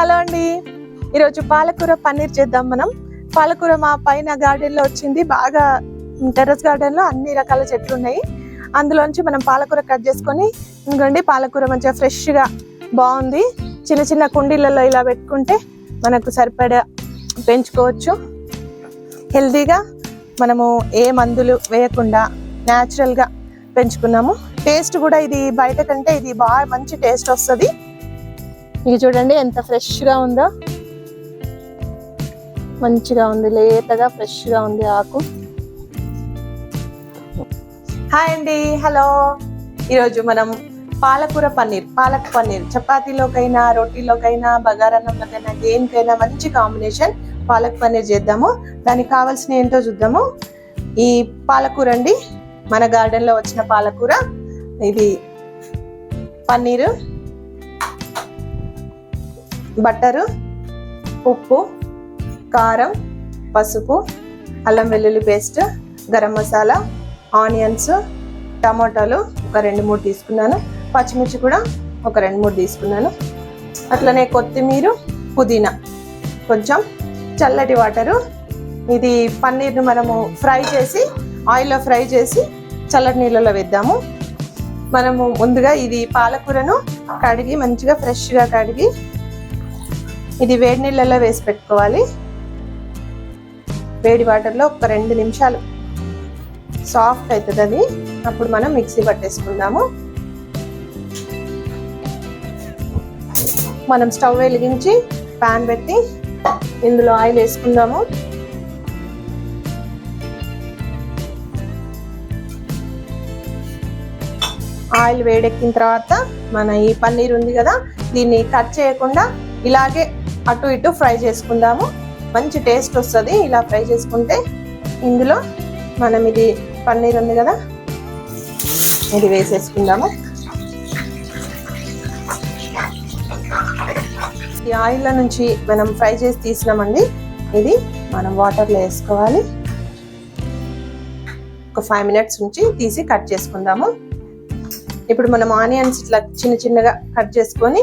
Hello అండి. ఈరోజు పాలకూర పన్నీర్ చేద్దాం మనం. పాలకూర మా పైన గార్డెన్లో వచ్చింది. బాగా టెర్రస్ గార్డెన్లో అన్ని రకాల చెట్లు ఉన్నాయి. అందులోంచి మనం పాలకూర కట్ చేసుకొని ఇంకోండి పాలకూర మంచిగా ఫ్రెష్గా బాగుంది. చిన్న చిన్న కుండీలలో ఇలా పెట్టుకుంటే మనకు సరిపడా పెంచుకోవచ్చు. హెల్తీగా మనము ఏ మందులు వేయకుండా న్యాచురల్గా పెంచుకున్నాము. టేస్ట్ కూడా ఇది బయట కంటే ఇది బాగా మంచి టేస్ట్ వస్తుంది. ఇది చూడండి ఎంత ఫ్రెష్గా ఉందో. మంచిగా ఉంది లేతగా ఫ్రెష్గా ఉంది ఆకు. హాయ్ అండి హలో. ఈరోజు మనం పాలకూర పన్నీర్ పాలక్ పన్నీర్. చపాతీలోకైనా రోటీలోకైనా బగారన్నంలోకైనా దేనికైనా మంచి కాంబినేషన్ పాలక్ పన్నీర్ చేద్దాము. దానికి కావాల్సిన ఏంటో చూద్దాము. ఈ పాలకూర అండి మన గార్డెన్లో వచ్చిన పాలకూర. ఇది పన్నీరు. బట్టరు ఉప్పు కారం పసుపు అల్లం వెల్లుల్లి పేస్ట్ గరం మసాలా ఆనియన్స్ టమాటాలు ఒక రెండు మూడు తీసుకున్నాను. పచ్చిమిర్చి కూడా ఒక రెండు మూడు తీసుకున్నాను. అట్లనే కొత్తిమీర పుదీనా. కొంచెం చల్లటి వాటరు. ఇది పన్నీర్ను మనము ఫ్రై చేసి ఆయిల్లో ఫ్రై చేసి చల్లటి నీళ్ళలో వేద్దాము. మనము ముందుగా ఇది పాలకూరను కడిగి మంచిగా ఫ్రెష్గా కడిగి ఇది వేడి నీళ్ళలో వేసి పెట్టుకోవాలి. వేడి వాటర్లో ఒక రెండు నిమిషాలు. సాఫ్ట్ అవుతుంది అది. అప్పుడు మనం మిక్సీ పట్టేసుకుందాము. మనం స్టవ్ వెలిగించి పాన్ పెట్టి ఇందులో ఆయిల్ వేసుకుందాము. ఆయిల్ వేడెక్కిన తర్వాత మన ఈ పన్నీర్ ఉంది కదా దీన్ని కట్ చేయకుండా ఇలాగే అటు ఇటు ఫ్రై చేసుకుందాము. మంచి టేస్ట్ వస్తుంది. ఇలా ఫ్రై చేసుకుంటే ఇందులో మనం ఇది పన్నీర్ ఉంది కదా ఇది వేసేసుకుందాము. ఈ ఆయిల్లో నుంచి మనం ఫ్రై చేసి తీసినామండి. ఇది మనం వాటర్లో వేసుకోవాలి. ఒక ఫైవ్ మినిట్స్ నుంచి తీసి కట్ చేసుకుందాము. ఇప్పుడు మనం ఆనియన్స్ ఇట్లా చిన్న చిన్నగా కట్ చేసుకొని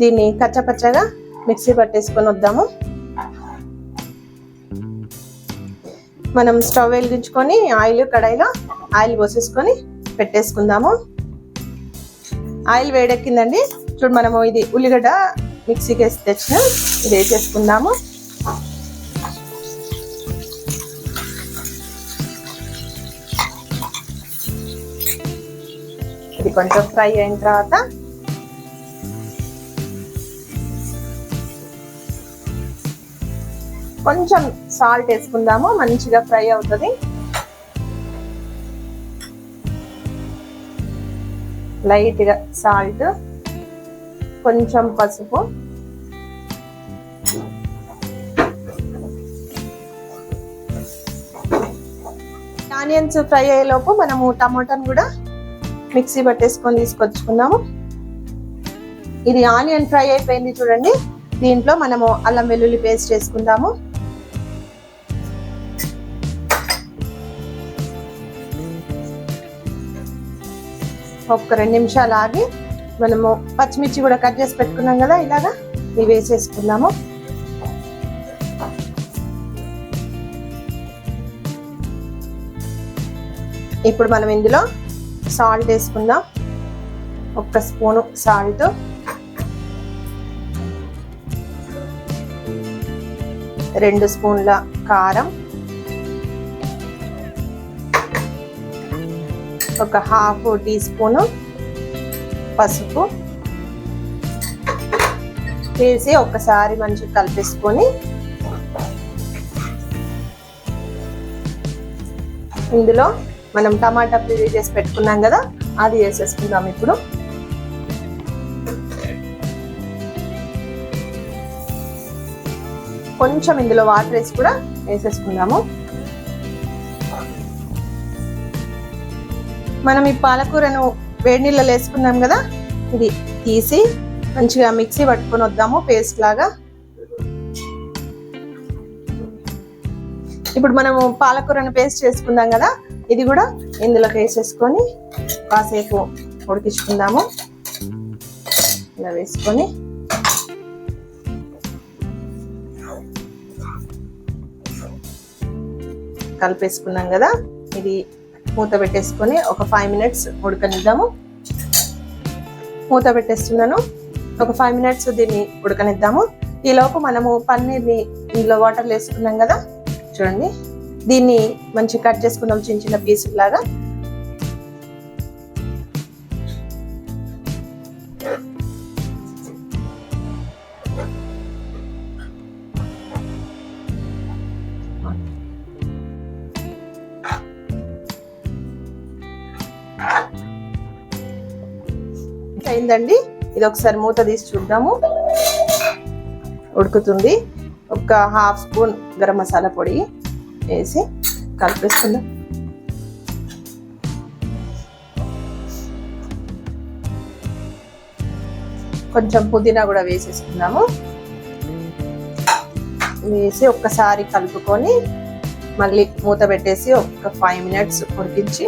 దీన్ని కచ్చపచ్చగా మిక్సీ పట్టేసుకొని వద్దాము. మనం స్టవ్ వెలిగించుకొని ఆయిల్ కడాయిలో ఆయిల్ పోసేసుకొని పెట్టేసుకుందాము. ఆయిల్ వేడెక్కిందండి. చూడు మనము ఇది ఉల్లిగడ్డ మిక్సీకి వేసి తెచ్చిన ఇది వేసేసుకుందాము. ఇది కొంచెం ఫ్రై అయిన తర్వాత కొంచెం సాల్ట్ వేసుకుందాము మంచిగా ఫ్రై అవుతుంది. లైట్గా సాల్ట్ కొంచెం పసుపు. ఆనియన్స్ ఫ్రై అయ్యేలోపు మనము టమాటాను కూడా మిక్సీ పట్టేసుకొని తీసుకొచ్చుకుందాము ఇది ఆనియన్ ఫ్రై అయిపోయింది చూడండి. దీంట్లో మనము అల్లం వెల్లుల్లి పేస్ట్ వేసుకుందాము. ఒక్క రెండు నిమిషాలు ఆగి మనము పచ్చిమిర్చి కూడా కట్ చేసి పెట్టుకున్నాం కదా ఇలాగా ఇవి వేసేసుకున్నాము ఇప్పుడు మనం ఇందులో సాల్ట్ వేసుకుందాం. ఒక్క స్పూను సాల్ట్. రెండు స్పూన్ల కారం. ఒక హాఫ్ టీ స్పూను పసుపు వేసి ఒక్కసారి మంచిగా కలిపేసుకొని ఇందులో మనం టమాటా ప్యూరీ చేసి పెట్టుకున్నాం కదా అది వేసేసుకుందాం ఇప్పుడు. కొంచెం ఇందులో వాటర్ వేసి కూడా వేసేసుకుందాము. మనం ఈ పాలకూరను వేడి నీళ్ళలో వేసుకున్నాం కదా ఇది తీసి మంచిగా మిక్సీ పట్టుకొని వద్దాము పేస్ట్ లాగా. ఇప్పుడు మనము పాలకూరను పేస్ట్ చేసుకుందాం కదా ఇది కూడా ఇందులోకి వేసేసుకొని కాసేపు ఉడికించుకుందాము. ఇలా వేసుకొని. కలిపేసుకున్నాం కదా ఇది మూత పెట్టేసుకొని ఒక ఫైవ్ మినిట్స్ ఉడకనిద్దాము. మూత పెట్టేస్తున్నాను. ఒక ఫైవ్ మినిట్స్ దీన్ని ఉడకనిద్దాము. ఈలోపు మనము పన్నీర్ని ఇందులో వాటర్లో వేసుకున్నాం కదా? చూడండి. దీన్ని మంచి కట్ చేసుకున్నాం చిన్న చిన్న పీసులు లాగా. అయిందండి. ఇది ఒకసారి మూత తీసి చూద్దాము. ఉడుకుతుంది. ఒక హాఫ్ స్పూన్ గరం మసాలా పొడి వేసి కలిపేసుకుందాం. కొంచెం పుదీనా కూడా వేసేసుకున్నాము వేసి ఒక్కసారి కలుపుకొని మళ్ళీ మూత పెట్టేసి ఒక ఫైవ్ మినిట్స్ ఉడికించి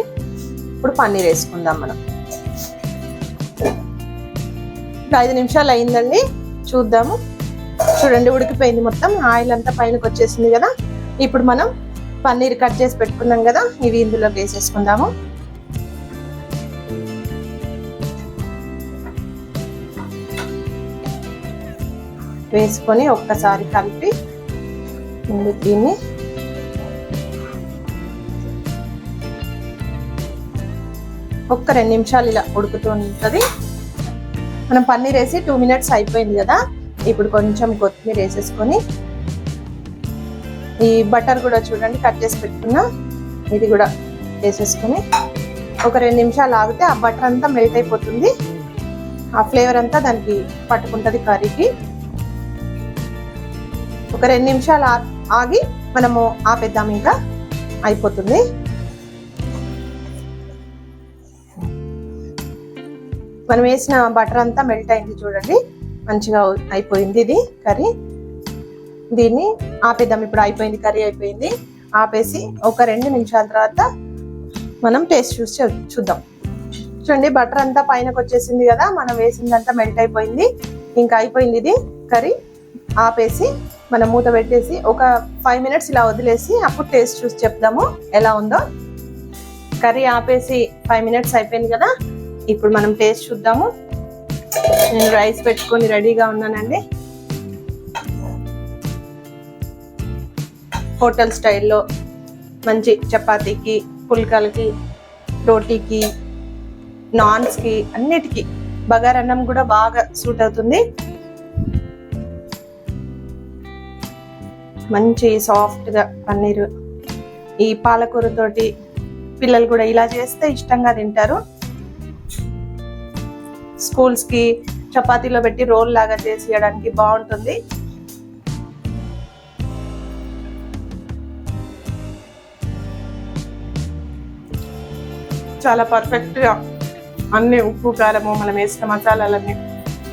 ఇప్పుడు పన్నీర్ వేసుకుందాం మనం. ఇప్పుడు ఐదు నిమిషాలు అయిందండి. చూద్దాము. చూడండి ఉడికిపోయింది మొత్తం. ఆయిల్ అంతా పైనకి వచ్చేసింది కదా. ఇప్పుడు మనం పన్నీర్ కట్ చేసి పెట్టుకున్నాం కదా. ఇవి ఇందులో వేసేసుకుందాము. వేసుకొని ఒక్కసారి కలిపి ముందు దీన్ని ఒక్క రెండు నిమిషాలు ఇలా ఉడుకుతూ ఉంటుంది. మనం పన్నీర్ వేసి టూ మినిట్స్ అయిపోయింది కదా. ఇప్పుడు కొంచెం కొత్తిమీర వేసేసుకొని ఈ బటర్ కూడా చూడండి కట్ చేసి పెట్టుకున్నా ఇది కూడా వేసేసుకొని ఒక రెండు నిమిషాలు ఆగితే ఆ బటర్ అంతా మెల్ట్ అయిపోతుంది. ఆ ఫ్లేవర్ అంతా దానికి పట్టుకుంటుంది కర్రీకి. ఒక రెండు నిమిషాలు ఆగి మనము ఆపేద్దాం ఇంకా. అయిపోతుంది. మనం వేసిన బటర్ అంతా మెల్ట్ అయింది చూడండి. మంచిగా అయిపోయింది ఇది కర్రీ. దీన్ని ఆపేద్దాం. ఇప్పుడు అయిపోయింది కర్రీ అయిపోయింది. ఆపేసి ఒక రెండు నిమిషాల తర్వాత మనం టేస్ట్ చూసి చూద్దాం. చూడండి బటర్ అంతా పైనకు వచ్చేసింది కదా మనం వేసిందంతా మెల్ట్ అయిపోయింది. ఇంకా అయిపోయింది ఇది కర్రీ. ఆపేసి మనం మూత పెట్టేసి ఒక ఫైవ్ మినిట్స్ ఇలా వదిలేసి అప్పుడు టేస్ట్ చూసి చెప్దాము ఎలా ఉందో. కర్రీ ఆపేసి ఫైవ్ మినిట్స్ అయిపోయింది కదా ఇప్పుడు మనం టేస్ట్ చూద్దాము. నేను రైస్ పెట్టుకొని రెడీగా ఉన్నానండి. హోటల్ స్టైల్లో మంచి చపాతీకి పుల్కలకి రోటీకి నాన్స్కి అన్నిటికీ బగారన్నం కూడా బాగా సూట్ అవుతుంది. మంచి సాఫ్ట్గా పన్నీరు. ఈ పాలకూరతోటి పిల్లలు కూడా ఇలా చేస్తే ఇష్టంగా తింటారు. స్కూల్స్కి చపాతీలో పెట్టి రోల్ లాగా చేసి ఇవ్వడానికి బాగుంటుంది. చాలా పర్ఫెక్ట్గా అన్ని ఉప్పు కారము మనం వేసిన మసాలాలన్నీ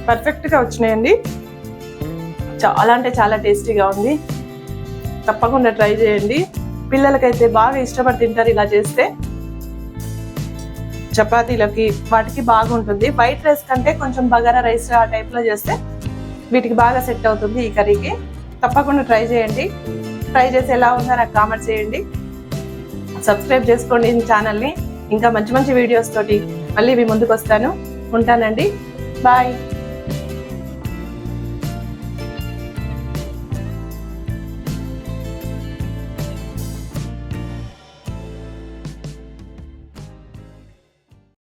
పర్ఫెక్ట్గా వచ్చినాయండి. చాలా అంటే చాలా టేస్టీగా ఉంది. తప్పకుండా ట్రై చేయండి. పిల్లలకైతే బాగా ఇష్టపడి తింటారు ఇలా చేస్తే. చపాతీలకి వాటికి బాగుంటుంది. వైట్ రైస్ కంటే కొంచెం బగారా రైస్ ఆ టైప్లో చేస్తే వీటికి బాగా సెట్ అవుతుంది ఈ కర్రీకి. తప్పకుండా ట్రై చేయండి. ట్రై చేసి ఎలా ఉందో నాకు కామెంట్ చేయండి. సబ్స్క్రైబ్ చేసుకోండి ఈ ఛానల్ని ఇంకా మంచి మంచి వీడియోస్ తోటి మళ్ళీ మీ ముందుకు వస్తాను. ఉంటానండి. బాయ్